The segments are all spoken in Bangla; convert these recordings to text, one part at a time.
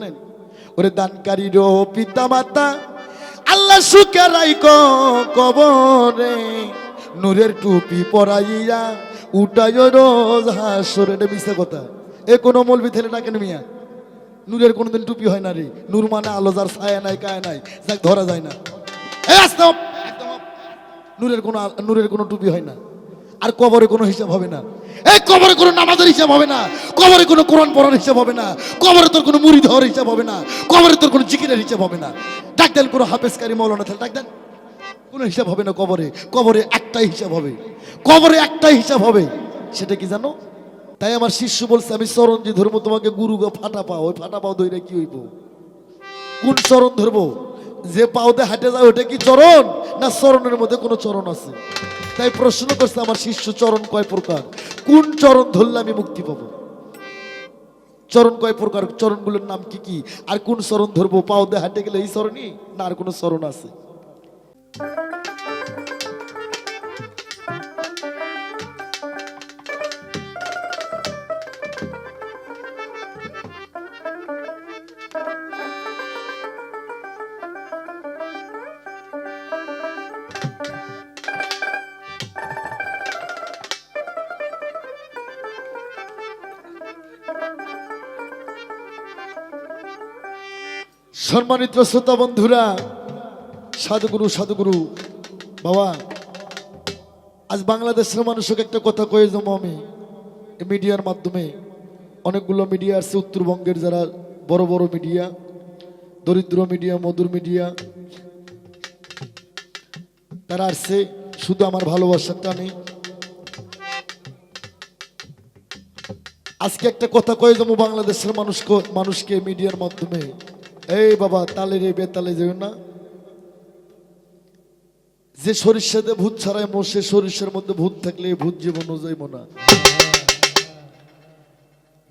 জানেন? ওরে দানকারীরও পিতা মাতা আল্লাহ সুখে রাইক কবরে, নূরের টুপি পরাইয়া উঠাই রোজ হাসর। এটা মিশে কথা। এ কোনো মলবি থেলে না কেন মিয়া? নূরের কোনোদিন টুপি হয় না রে। নূর মানে আলো, যার ছায়া নাই, কায়া নাই। যাক, ধরা যায় না। নূরের কোনো নূরের কোনো টুপি হয় না। আর কবরে কোনো হিসাব হবে না। এই কবরে কোনো নামাজের হিসাব হবে না। কবরে কোনো কোরআন পড়ার হিসাব হবে না। কবরে তোর কোনো মুড়ি ধরার হিসাব হবে না। কবরে তোর কোনো জিকিরের হিসাব হবে না। ডাক দেন কোনো হাফেজকারী মৌলানা, তাহলে ডাক দেন। কোনো হিসাব হবে না কবরে। কবরে একটাই হিসাব হবে। কবরে একটাই হিসাব হবে। সেটা কি জানো? তাই আমার শিষ্য বলছে, আমি যে ধরবো, তোমাকে গুরু গো ফাটা পাও। ওই ফাটা পাও দইরা কি হইব? কোন চরণ ধরবো? যে পাওতে হাঁটে যায়, ওটা কি চরণ? না চরণের মধ্যে কোনো চরণ আছে? তাই প্রশ্ন করছে আমার শিষ্য, চরণ কয় প্রকার? কোন চরণ ধরলে আমি মুক্তি পাবো? চরণ কয় প্রকার? চরণগুলোর নাম কি কি? আর কোন চরণ ধরবো? পাওদে হাঁটে গেলে এই চরণই? না, আর কোনো চরণ আছে? সম্মানিত শ্রোতা বন্ধুরা, সাধুগুরু সাধুগুরু, বাবা, আজ বাংলাদেশের মানুষকে একটা কথা কয়ে যাব আমি। মিডিয়ার মাধ্যমে অনেকগুলো মিডিয়া আছে উত্তরবঙ্গের যারা বড় বড় মিডিয়া, দরিদ্র মিডিয়া, মধুর মিডিয়া, তারা আসছে, শুধু আমার ভালোবাসার টানে আজকে একটা কথা কয়ে যাব বাংলাদেশের মানুষকে মানুষকে মিডিয়ার মাধ্যমে। এই বাবা, তালে রে বেতালে যেও না। যে সরিষাতে ভূত ছাড়াই মশে সরিষার মধ্যে ভূত থাকলে ভূত জীবনও যাইব না।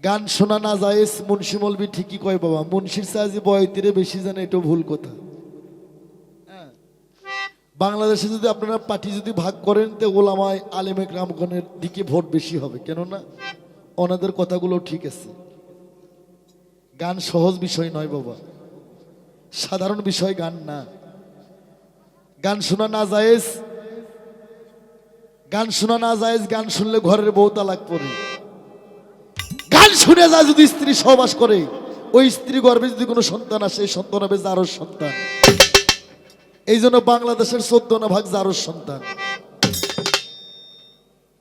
গান শোনা না যায় মুন্সি মলবি ঠিকই কয় বাবা। মুন্সির সাহায্যে বয়তিরে বেশি জানে এটা ভুল কথা। বাংলাদেশে যদি আপনারা পার্টি যদি ভাগ করেন, তো ওলামায় আলেমে গ্রামগণের দিকে ভোট বেশি হবে, কেননা ওনাদের কথাগুলো ঠিক আছে। গান সহজ বিষয় নয় বাবা। সাধারণ বিষয় গান না। গান শোনা না যায়জ গান শোনা না যায়জ গান শুনলে ঘরের বউ তালাক পড়ে। গান শুনে যায় যদি স্ত্রী সহবাস করে, ওই স্ত্রী গর্ভে যদি কোনো সন্তান আসে, এই সন্তান হবে জারোর সন্তান। এই জন্য বাংলাদেশের চোদ্দ না ভাগ জারোর সন্তান।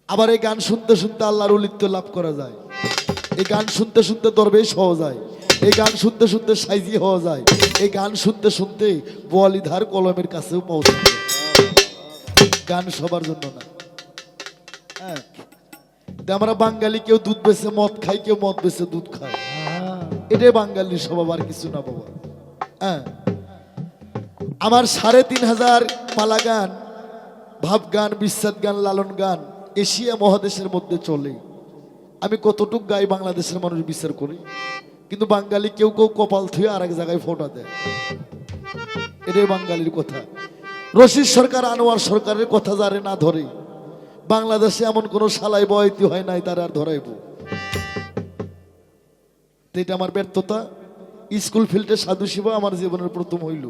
আবার এই গান শুনতে শুনতে আল্লাহর উলিত্য লাভ করা যায়। এই গান শুনতে শুনতে দরবেশ হওয়া যায়। এই গান শুনতে শুনতে সাইজি হওয়া যায়। এই গান শুনতে শুনতে বোয়ালিধার কলমের কাছেও পৌঁছে গান সবার জন্য না। হ্যাঁ। আমরা বাঙালি কেউ দুধ বেছে মদ খাই কেউ মদ বেছে দুধ খায়। এটাই বাঙালির স্বভাব, আর কিছু না বাবা। হ্যাঁ। আমার সাড়ে তিন হাজার পালা গান, ভাব গান বিস্বাদ গান, লালন গান এশিয়া মহাদেশের মধ্যে চলে। আমি কতটুক গাই বাংলাদেশের মানুষ বিচার করি? কিন্তু বাঙালি কেউ কেউ কপাল থুয়ে আর এক জায়গায় ফোটা দেয়। এটাই বাঙালির কথা। রশিদ সরকার, আনোয়ার সরকারের কথা যারে না ধরে, বাংলাদেশে এমন কোনো সালাই বয়তি হয় নাই, তার আর ধরাইব। এটা আমার ব্যর্থতা। স্কুল ফিল্ডে সাধু শিবা আমার জীবনের প্রথম হইল।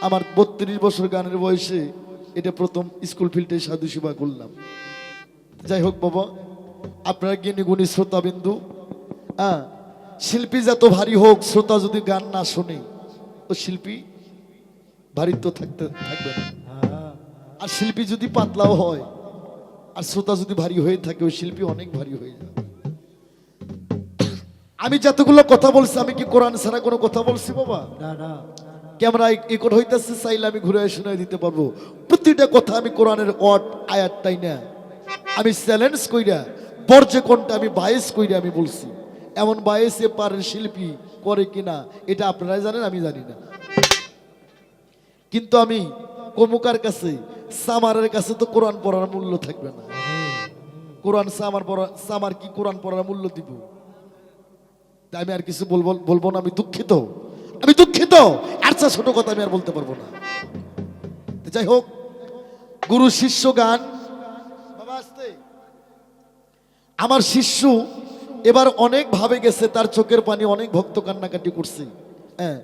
আমার বত্রিশ বছর গানের বয়সে এটা প্রথম স্কুল ফিল্ডে সাধু সেবা করলাম। যাই হোক বাবা, আপনারা জ্ঞানী গুণী শ্রোতা বিন্দু হ্যাঁ শিল্পী যত ভারী হোক শ্রোতা যদি গান না শোনে ও শিল্পী ভারী তো থাকতে থাকবে না। আর শিল্পী যদি পাতলাও হয় আর শ্রোতা যদি ভারী হয়ে থাকে ওই শিল্পী অনেক ভারী হয়ে যায়। আমি যতগুলো কথা বলছি আমি কি কোরআন ছাড়া কোনো কথা বলছি বাবা? না না। ক্যামেরা একট হইতেছে চাইলে আমি ঘুরে শুনে দিতে পারব। প্রতিটা কথা আমি কোরআনের ওয়ার্ড আয়াতটাই না আমি চ্যালেঞ্জ কইরা বর্জ্য কোনটা আমি বায়েস কইরা আমি বলছি। এমন বায়েসে পারের শিল্পী করে কিনা, এটা আপনারাই জানেন, আমি জানি না। কিন্তু আমি কমুকার কাছে, সামারের কাছে তো কোরআন পড়ার মূল্য থাকবে না। কোরআন সামার পড়া, সামার কি কোরআন পড়ার মূল্য দিব? আমি আর কিছু বলব বলব না, আমি দুঃখিত। আমি দুঃখিত! চা ছোট কথা আমি আর বলতে পারব না। যাই হোক গুরু শিষ্য গান। আসতে। আমার শিষ্য এবার অনেক ভাবে গেছে, তার চোখের পানি অনেক ভক্ত কান্নাকাটি করছে। হ্যাঁ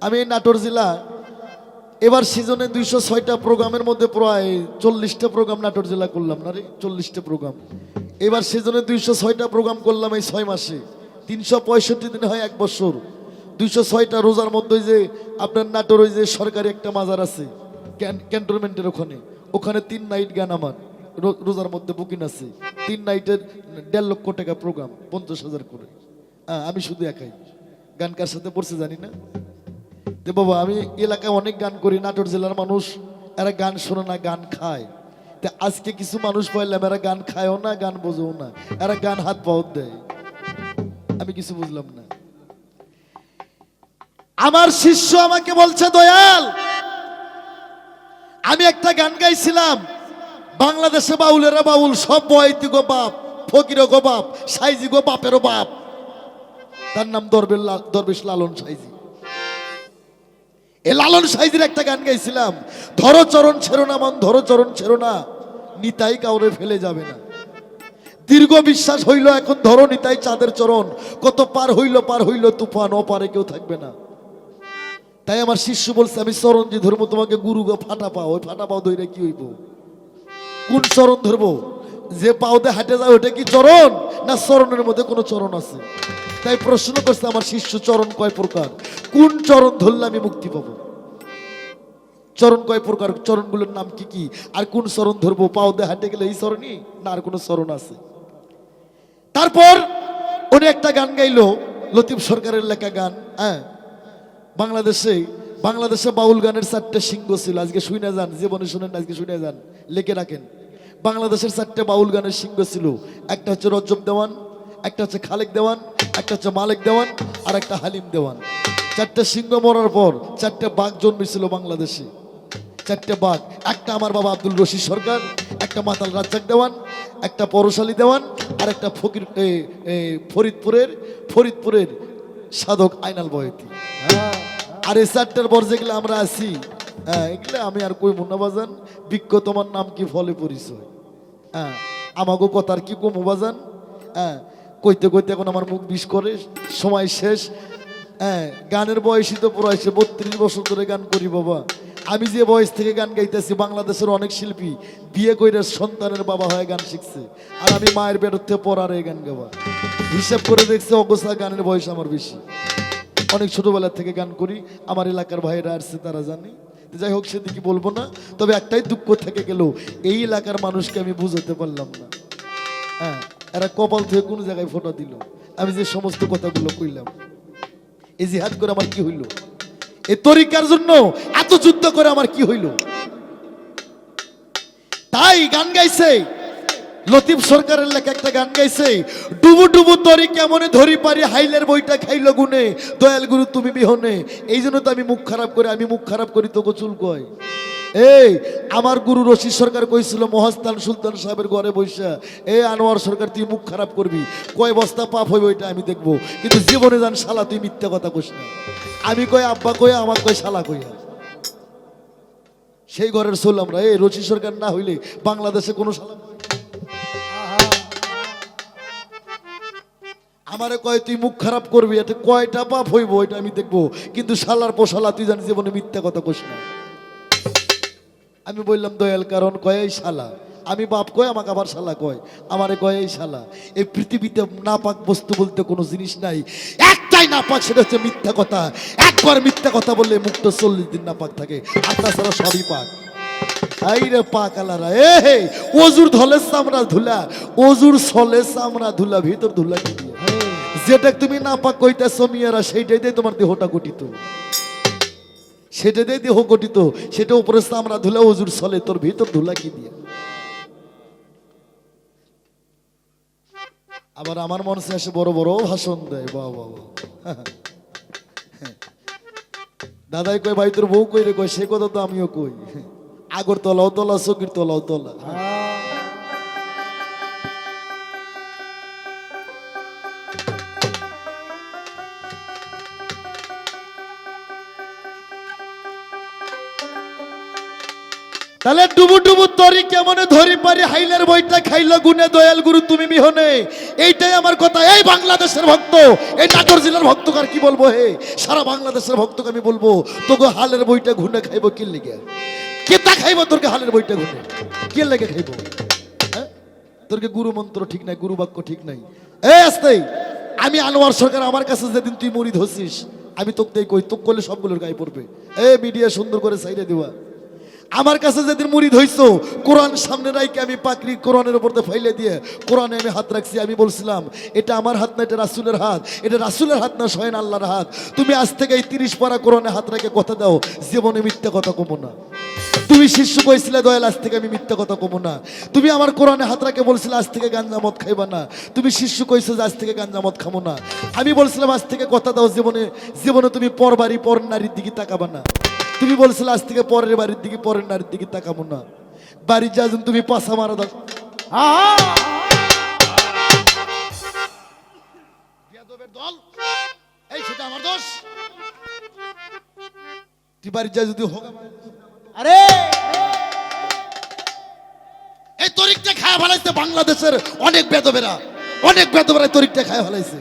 আমি নাটোর জেলা, এবার সিজনে দুইশো ছয়টা প্রোগ্রামের মধ্যে প্রায় চল্লিশটা প্রোগ্রাম নাটোর জেলা করলাম না রে? চল্লিশটা প্রোগ্রাম। এবার সিজনে দুইশো ছয়টা প্রোগ্রাম করলাম এই ছয় মাসে। তিনশো পঁয়ষট্টি দিন হয় এক বছর। দুইশো ছয়টা রোজার মধ্যে যে আপনার নাটোর ওই যে সরকারি একটা মাজার আছে, ক্যান- ক্যান্টনমেন্টের ওখানে। ওখানে তিন নাইট গান আমার। রোজার মধ্যে বুকিং আছে। তিন নাইটের দেড় লক্ষ টাকা প্রোগ্রাম পঞ্চাশ হাজার করে। আমি শুধু একাই। গান কার সাথে পড়ছে জানি না। যে বাবা, আমি এলাকায় অনেক গান করি, নাটোর জেলার মানুষ, এরা গান শোনে না, গান খায়। তা আজকে কিছু মানুষ পাইলাম, এরা গান খায়ও না, গান বোঝেও না। এরা গান হাত পাওয়া দেয়। আমি কিছু বুঝলাম না। আমার শিষ্য আমাকে বলছে, দয়াল, আমি একটা গান গাইছিলাম বাংলাদেশে বাউলেরা বাউল, সব বয়তি গো বাপ ফকির গো বাপ, সাইজি গো বাপেরও বাপ। তার নাম দরবেশ লা- দরবেশ লালন সাইজি। এ লালন সাইজির একটা গান গাইছিলাম, ধরো চরণ ছেড়ো না মন, ধরো চরণ ছেড়ো না, নিতাই কাউরে ফেলে যাবে না। দীর্ঘ বিশ্বাস হইল এখন ধরো নিতাই চাঁদের চরণ, কত পার হইল পার হইল তুফান ও পারে কেউ থাকবে না। তাই আমার শিষ্য বলছে, আমি চরণ যে ধরবো তোমাকে গুরু গো ফাটা পাও, ওই ফাটা পাও ধরে কি হইব? কোন চরণ ধরবো? যে পাওতে হাঁটে যায়, ওটা কি চরণ? না চরণের মধ্যে কোনো চরণ আছে? তাই প্রশ্ন করছে আমার শিষ্য, চরণ কয় প্রকার? কোন চরণ ধরলে আমি মুক্তি পাবো? চরণ কয় প্রকার? চরণগুলোর নাম কি কি? আর কোন চরণ ধরবো? পাওতে হাঁটে গেলে এই চরণই? না আর কোনো চরণ আছে? তারপর উনি একটা গান গাইলো, লতিফ সরকারের লেখা গান হ্যাঁ? বাংলাদেশে বাংলাদেশে বাউল গানের চারটে সিংহ ছিল। আজকে শুনে যান, জীবনে শুনেন আজকে শুনে যান। লিখে রাখেন। বাংলাদেশের চারটে বাউল গানের সিংহ ছিল। একটা হচ্ছে রজব দেওয়ান, একটা হচ্ছে খালেক দেওয়ান, একটা হচ্ছে মালেক দেওয়ান, আর একটা হালিম দেওয়ান। চারটে সিংহ মরার পর চারটে বাঘ জন্মেছিল বাংলাদেশে। চারটে বাঘ, একটা আমার বাবা আব্দুল রশিদ সরকার, একটা মাতাল রাজ্জাক দেওয়ান, একটা পরশালী দেওয়ান, আর একটা ফকির ফরিদপুরের ফরিদপুরের সাধক আইনাল বয়তি। আর এই চারটার পর যেগুলো আমরা আছি হ্যাঁ এগুলো আমি আর কই মুন্না বাজান বিজ্ঞ তোমার নাম কি ফলে পরিচয়? হ্যাঁ আমাকে কথার কি কম বাজান? হ্যাঁ কইতে কইতে এখন আমার মুখ বিষ করে, সময় শেষ। হ্যাঁ গানের বয়সই তো পড়াইছে বত্রিশ বছর ধরে গান করি বাবা। আমি যে বয়স থেকে গান গাইতেছি, বাংলাদেশের অনেক শিল্পী বিয়ে কইরে সন্তানের বাবা হয়ে গান শিখছে। আর আমি মায়ের থেকে পড়ার এই গান গাওয়া। হিসাব করে দেখছে অবস্থা গানের বয়স আমার বেশি। অনেক ছোটবেলা থেকে গান করি, আমার এলাকার ভাইরা আসছে, তারা জানে। যাই হোক সেদিকে বলব না, তবে একটাই দুঃখ থেকে গেল, এই এলাকার মানুষকে আমি বুঝাতে পারলাম না। হ্যাঁ এরা কপাল থেকে কোনো জায়গায় ফোটা দিল। আমি যে সমস্ত কথাগুলো কইলাম, এই জিহাদ করে আমার কি হইল? এই তরিকার জন্য এত যুদ্ধ করে আমার কি হইল? তাই গান গাইছে লতিফ সরকারের লেখা একটা গান গাইছে, ডুবু ডুবু তরি কেমনে ধরি পারি, হাইলের বইটা খাইল গুনে, দয়াল গুরু তুমি বিহনে। এই জন্য তো আমি মুখ খারাপ করে, আমি মুখ খারাপ করি তো গোচুল কয়। এই, আমার গুরু রশিদ সরকার কইছিল মহাস্তান সুলতান সাহেবের ঘরে বৈশা এ আনোয়ার সরকার, তুই মুখ খারাপ করবি। কয় বস্তা পাপ হইব ওইটা আমি দেখব। কিন্তু জীবনে জান শালা, তুই মিথ্যা কথা কইস না। আমি কই, আব্বা কই, আমার কই, শালা কইয়া সেই ঘরের সোল আমরা, এই রশিদ সরকার না হইলে বাংলাদেশে কোনো শালা আমারে কয়, তুই মুখ খারাপ করবি এটা কয়টা পাপ হইব এটা আমি দেখব। কিন্তু শালার পোশালা, তুই জানিস জীবনে মিথ্যা কথা কোস না। আমি বললাম, দয়াল কারণ, কয় এই শালা? আমি, বাপ কয়, আমাকে আবার শালা কয়। আমারে কয়, এই শালা, এই পৃথিবীতে নাপাক বস্তু বলতে কোনো জিনিস নাই। একটাই নাপাক, সেটা হচ্ছে মিথ্যা কথা। একবার মিথ্যা কথা বললে মুখটা চল্লিশ দিন নাপাক থাকে। আর তাছাড়া সবই পাক। এই রে পাক আলারা এ হে, অজুর ধলে চামড়া ধুলা, অজুর সলে চামড়া ধুলা, ভিতর ধুলা কি? যেটা তুমি না পাক কইতেছো মিয়ারা, সেইটাই দিয়ে তোমার দেহটা গঠিত। সেটা দিয়ে দেহ গঠিত। সেটা উপরে চামড়া ধুলা অজুর সলে তোর ভিতর ধুলা কি দিয়ে? আবার আমার মনসে এসে বড় বড় ভাষণ দেয়, বাহ বাহ। দাদাই কয়, ভাই, তোর বউ কই রে কয়, সে কথা তো আমিও কই। আগর তলাও তলা, চকির তলাও তলা। তাহলে ডুবু ডুবু তরি কেমনে ধরি পারি? হাইলের বইটা খাইলো গুনে দয়াল গুরু, তুমি মিহনে। এইটাই আমার কথা। এই বাংলাদেশের ভক্ত, এই নাটোর জেলার ভক্তকে আর কি বলব হে? সারা বাংলাদেশের ভক্তকে আমি বলব, তোকে হালের বইটা ঘুনে খাইবো কি লেগে। কেতা খাইবো তোরকে হালের বইটা ঘুনে কে লেগে খাইবো? হ্যাঁ? তোরকে গুরু মন্ত্র ঠিক নাই, গুরু বাক্য ঠিক নাই। এ আমি আনোয়ার সরকার, আমার কাছে যেদিন তুই মরিদ হচ্ছিস আমি তোকে কই, তোক করলে সবগুলোর গায়ে পড়বে। এ, মিডিয়া সুন্দর করে সাইডে দেওয়া আমার কাছে যেদিন মুরিদ হইছো, কোরআন সামনে রাইকে আমি পাকড়ি কোরআনের উপর ফাইলে দিয়ে, কোরআনে আমি হাত রাখছি, আমি বলছিলাম, এটা আমার হাত না, এটা রাসুলের হাত। এটা রাসুলের হাত না, স্বয়ং আল্লাহর হাত। তুমি আজ থেকে এই তিরিশ পারা কোরআনে হাত রেখে কথা দাও, জীবনে মিথ্যা কথা কমো না। তুমি শিষ্য কইছিলে, দয়াল, আজ থেকে আমি মিথ্যা কথা কমো না। তুমি আমার কোরআনে হাত রাখে বলছিলে, আজ থেকে গাঞ্জা মদ খাইবা না। তুমি শিষ্য কইছো যে, আজ থেকে গাঞ্জা মদ খামো না। আমি বলছিলাম, আজ থেকে কথা দাও, জীবনে জীবনে তুমি পর বাড়ি পর নারীর দিকে তাকাবা না। তুমি বলছিলে আজ থেকে পরের বাড়ির দিকে, পরের নারীর দিকে তাকাবো না। বাড়ির যাজন তুমি পাশা মারা দাও। দল, এই সেটা আমার দোষ। বাড়ির যা যদি হোক আরে! এই তরিকটা খায় ফেলাইছে বাংলাদেশের অনেক বেদবেরা অনেক বেদবেরা তরিকটা খায় ফেলাইছে।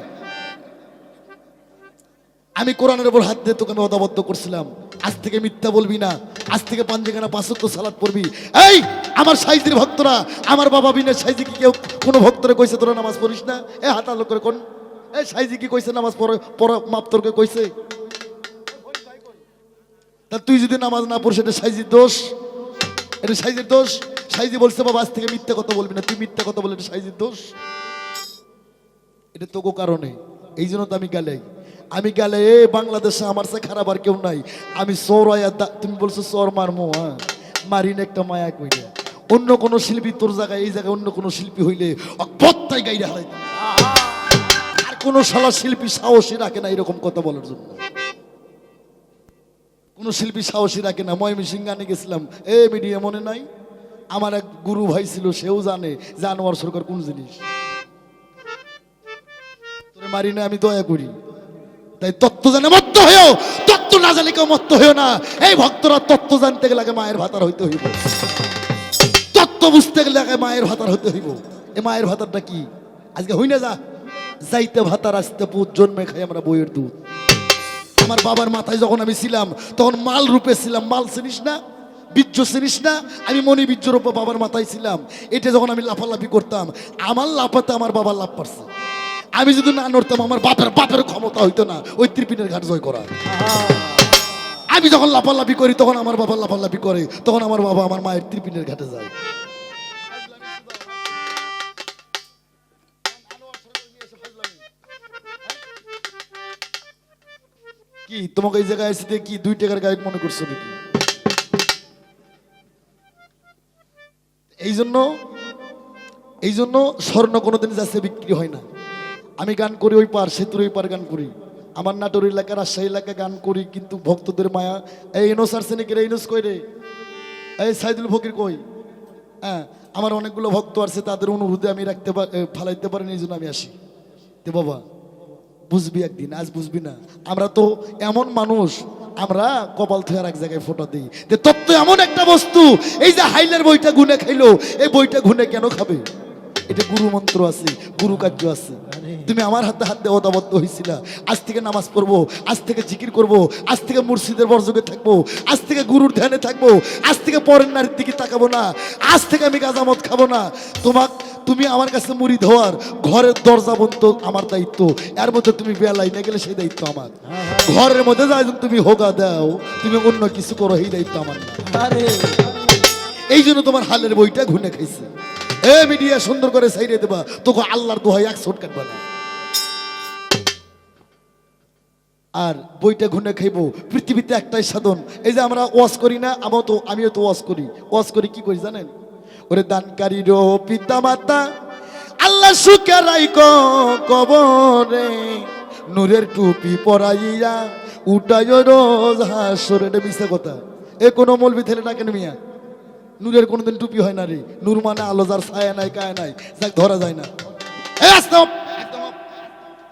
আমি কোরআনের উপর হাত দিয়ে তোকে আমি অদাবদ্ধ করছিলাম। আজ থেকে মিথ্যা বলবি না। আজ থেকে পাঞ্জেখানা পাঁচত্ব সালাদ পড়বি। এই, আমার সাইজির ভক্তরা, আমার বাবা বিনের সাইজি কি কেউ কোনো ভক্তরে কইছে তোরা নামাজ পড়িস না? এ, হাত আলো করে কোন? এ, সাইজি কি কইছে নামাজ পড়ে, পড়া, মাপ তোরকে কইছে? তা তুই যদি নামাজ না পড়িস, এটা সাইজির দোষ। এটা সাইজের দোষ। সাইজি বলছে, বাবা, আজ থেকে মিথ্যা কথা বলবি না। তুই মিথ্যা কথা বলে, এটা সাইজের দোষ। এটা তোকে কারণে। এই জন্য তো আমি গেলে। আমি গেলে, এ, বাংলাদেশে আমার সে খারাপ আর কেউ নাই। আমি সৌর তুমি বলছো সৌর মারমো হ্যাঁ? মারিন একটা মায়া কইলে অন্য কোনো শিল্পী তোর জায়গায়, এই জায়গায় অন্য কোনো শিল্পী হইলে অকপত্তাই গাইরে হারাই আর কোনো শালা শিল্পী সাহসী রাখে না এরকম কথা বলার জন্য। কোনো শিল্পী সাহসী রাখে না। ময়মি সিংহানে গেছিলাম। এ, মিডিয়া মনে নাই? আমার এক গুরু ভাই ছিল, সেও জানে জানোয়ার সরকার কোন জিনিস। তোরে মারি না আমি দয়া করি। তাই তত্ত্ব জানে মত্ত হয়েও, তত্ত্ব না জানে কেউ মত্ত হয়েও না। এই ভক্তরা তত্ত্ব জানতে গেলে আগে মায়ের ভাতার হইতে হইব। তত্ত্ব বুঝতে গেলে আগে মায়ের ভাতার হইতে হইব। এ মায়ের ভাতারটা কি? আজকে হই না যা, যাইতে ভাতার, আসতে পুত, জন্মে খাই আমরা বইয়ের দুধ। আমার বাবার মাথায় যখন আমি ছিলাম, তখন মাল রূপে ছিলাম। মাল চিনিস না? বীর্য চিনিস না? আমি মনি বীর্যর উপর বাবার মাথায় ছিলাম। এটা যখন আমি লাফালাফি করতাম, আমার লাফাতে আমার বাবার লাভ পারছে আমি যদি না নড়তাম, আমার বাপের বাপের ক্ষমতা হইতো না। ওই ত্রিপিনের ঘাট জয় করা আমি যখন লাফালাফি করি, তখন আমার বাবা লাফালাফি করে, তখন আমার বাবা আমার মায়ের ত্রিপিনের ঘাটে যায়। কি, তোমাকে এই জায়গায় এসে কি দুই টাকার গায়ক মনে করছ নাকি? এই জন্য এই জন্য স্বর্ণ কোনোদিন যাচ্ছে বিক্রি হয় না। আমি গান করি ওই পার সেতুর ওই পার গান করি। আমার নাটোর এলাকা রাজশাহী এলাকা গান করি, কিন্তু ভক্তদের মায়া। এই ইনোস আর সেনিকের ইনোস কই রে? এই সাইদুল ফকির কই? হ্যাঁ আমার অনেকগুলো ভক্ত আছে, তাদের অনুভূতি আমি রাখতে পার ফালাইতে পারিনি এই জন্য আমি আসি। তে বাবা, বুঝবি একদিন, আজ বুঝবি না। আমরা তো এমন মানুষ, আমরা কপাল থেকে এক জায়গায় ফটো দিই। যে তত্ত্ব এমন একটা বস্তু, এই যে হাইলের বইটা গুনে খাইলো, এই বইটা গুনে কেন খাবে? এটা গুরু মন্ত্র আছে গুরু কার্য আছে। তুমি আমার হাতে হাতে অদাবদ্ধ হয়েছিল আজ থেকে নামাজ পড়ব আজ থেকে জিকির করব আজ থেকে মুর্শিদের বর্জকে থাকব আজ থেকে গুরুর ধ্যানে থাকব আজ থেকে পরের নারীর দিকে তাকাবো না আজ থেকে আমি গাজামত খাব না। তোমাক তুমি আমার কাছে মুড়ি ধোয়ার ঘরের দরজা বন্ধ আমার দায়িত্ব। এর মধ্যে তুমি বেলাই না গেলে সেই দায়িত্ব আমার। ঘরের মধ্যে যাই তুমি হোগা দাও তুমি অন্য কিছু করো এই দায়িত্ব আমার। আরে। এই জন্য তোমার হালের বইটা ঘুনে খাইছে। এ মিডিয়া সুন্দর করে সাইডে দেবা। তোকে আল্লাহর দোহাই এক শট কাটবা না। আর বইটা ঘুনে খাইবো। পৃথিবীতে একটাই সাধন। এই যে আমরা ওয়াশ করি না, আমিও তো আমিও তো ওয়াশ করি। ওয়াশ করি কি করি জানেন? ওরে দানকারীর পিতা মাতা আল্লাহ সুখে রাইক কবরে। নূরের টুপি পরাইয়া উঠাই রোজ হাসর এটা মিশে কথা। এ কোনো মলবি থেলে না কেন মিয়া? নূরের কোনোদিন টুপি হয় না রে। নূর মানে আলো, যার ছায়া নাই, কায়া নাই। যাক, ধরা যায় না।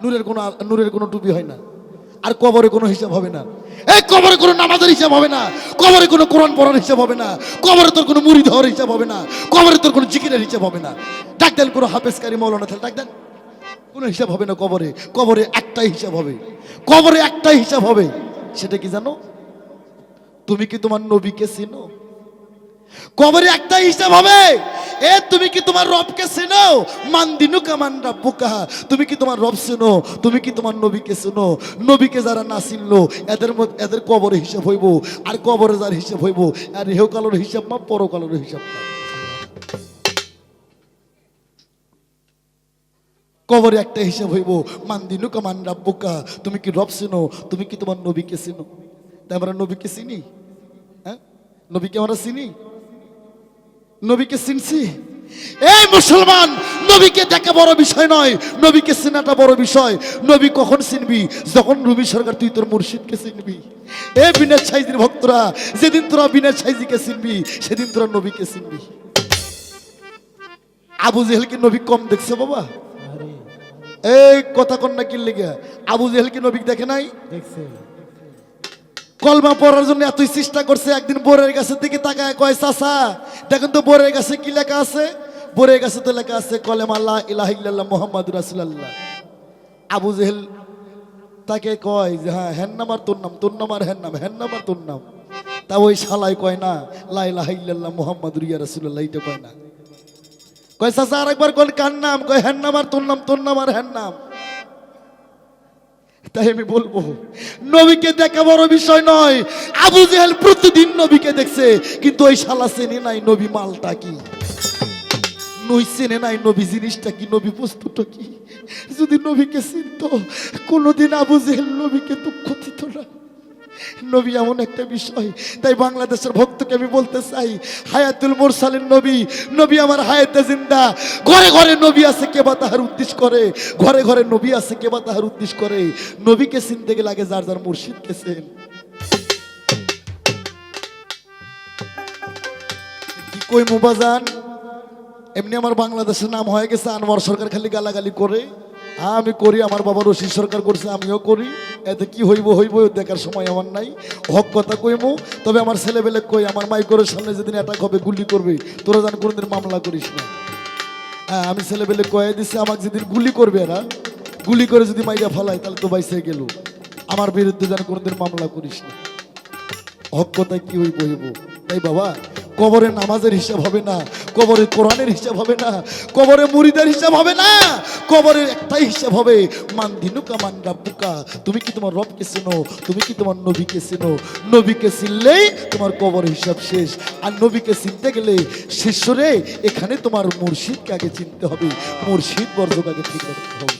নূরের কোনো নূরের কোনো টুপি হয় না। আর কবরে কোনো হিসাব হবে না। এই কবরে কোনো নামাজের হিসাব হবে না। কবরে কোনো কোরআন পড়ার হিসাব হবে না। কবরে তোর কোনো মুড়ি ধরার হিসাব হবে না। কবরে তোর কোনো জিকিরের হিসাব হবে না। ডাক দেন কোনো হাফেজকারী মৌলানা তাহলে, ডাক দেন। কোনো হিসাব হবে না কবরে। কবরে একটাই হিসাব হবে। কবরে একটাই হিসাব হবে। সেটা কি জানো? তুমি কি তোমার নবীকে চিনো? কবরে একটা হিসাব হবে, এ তুমি কি তোমার রবকে চেনো? মান্দিনু কামান রাব্বুকা তুমি কি তোমার রব চেনো? তুমি কি তোমার নবীকে চেনো? নবীকে যারা না চিনলো, এদের এদের কবরে হিসাব হইব। আর কবরে যার হিসাব হইব আর ইহকালের হিসাব মা পরকালের হিসাব না। কবরে একটা হিসাব হইব মান্দিনু কামান রাব্বুকা তুমি কি রব চেনো? তুমি কি তোমার নবীকে চেনো? তাই আমরা নবীকে চিনি? হ্যাঁ? নবীকে আমরা চিনি? নবীকে চিনছি? এই মুসলমান নবীকে দেখা বড় বিষয় নয় নবীকে চেনাটা বড় বিষয়। নবী কখন চিনবি? যখন রবি সরকার তুই তোর মুর্শিদকে চিনবি। এ বিনাশ সাইজির ভক্তরা যেদিন তোরা বিনাশ সাইজিকে চিনবি সেদিন তোরা নবীকে চিনবি। আবু জেহেলকে নবী কম দেখছে বাবা। এই কথা কন্যা কি লেগে আবু জেহেলকে নবী দেখে নাই? দেখছে। কলমা পড়ার জন্য এতই চেষ্টা করছে, একদিন বোরের গাছের দিকে তাকায় কয়, চাচা, দেখেন তো বোরের গাছে কি লেখা আছে? বোরের গাছে তো লেখা আছে, কলেম আল্লাহ ইলাহ মোহাম্মদ রাসুলাল্লাহ। আবু জেহেল তাকে কয় যে হ্যাঁ হ্যান নামার তোর নাম তোর নাম আর হ্যান নাম হ্যান নামার তোর নাম। তা ওই শালাই কয় না, লা ইলাহা ইল্লাল্লাহ মোহাম্মদ রিয়া রাসুলাল্লাহ এটা কয় না। কয়, চাচা, আরেকবার কল কার নাম? কয় হ্যান নাম আর তোর নাম তোর নাম আর হ্যান নাম। তাই আমি বলব, নবীকে দেখা বড় বিষয় নয়। আবু জেহেল প্রতিদিন নবীকে দেখছে, কিন্তু ওই শালা চেনে নাই নবী মালটা কি। নই চেনে নাই নবী জিনিসটা কি, নবী বস্তুটা কি। যদি নবীকে চিনত, কোনোদিন আবু জেহেল নবীকে দুঃখ দিত না। নবী এমন একটা বিষয়। তাই বাংলাদেশের ভক্তকে আমি বলতে চাই, হায়াতুল মোরসালিন নবী নবী আমার হায়াতে জিন্দা। ঘরে ঘরে নবী আছে কেবা তাহার উদ্দেশ্য করে? ঘরে ঘরে নবী আছে কেবা তাহার উদ্দেশ্য করে? নবীকে চিনতে গেলে আগে যার যার মুর্শিদকে চেন কি কই মুবাজান এমনি আমার বাংলাদেশের নাম হয়ে গেছে, আনোয়ার সরকার খালি গালাগালি করে। আমি করি, আমার বাবা রশিদ সরকার করছে, আমিও করি। এতে কি হইব হইব, দেখার সময় আমার নাই। হক কথা কইমু, তবে আমার ছেলেবেলে কই, আমার মাইকরের সামনে যেদিন অ্যাটাক হবে, গুলি করবে, তোরা যেন কোনোদিন মামলা করিস না। হ্যাঁ আমি ছেলেবেলে কয়ে দিছি, আমাকে যেদিন গুলি করবে এরা, গুলি করে যদি মাইরা ফেলায়, তাহলে তো বাইসে গেল। আমার বিরুদ্ধে যেন কোনোদিন মামলা করিস না। হক কথায় কি হইব হইব। তাই বাবা কবরে নামাজের হিসাব হবে না, কবরে কোরআনের হিসাব হবে না, কবরে মুড়িদের হিসাব হবে না, কবরের একটাই হিসাব হবে মান দিনুকা মান রাব্বুকা তুমি কি তোমার রবকে চেনো? তুমি কি তোমার নবীকে চেনো? নবীকে চিনলেই তোমার কবর হিসাব শেষ। আর নবীকে চিনতে গেলে শিষ্যরে এখানে তোমার মুর্শিদকে আগে চিনতে হবে। মুর্শিদ বর্জক আগে ঠিক রাখতে হবে।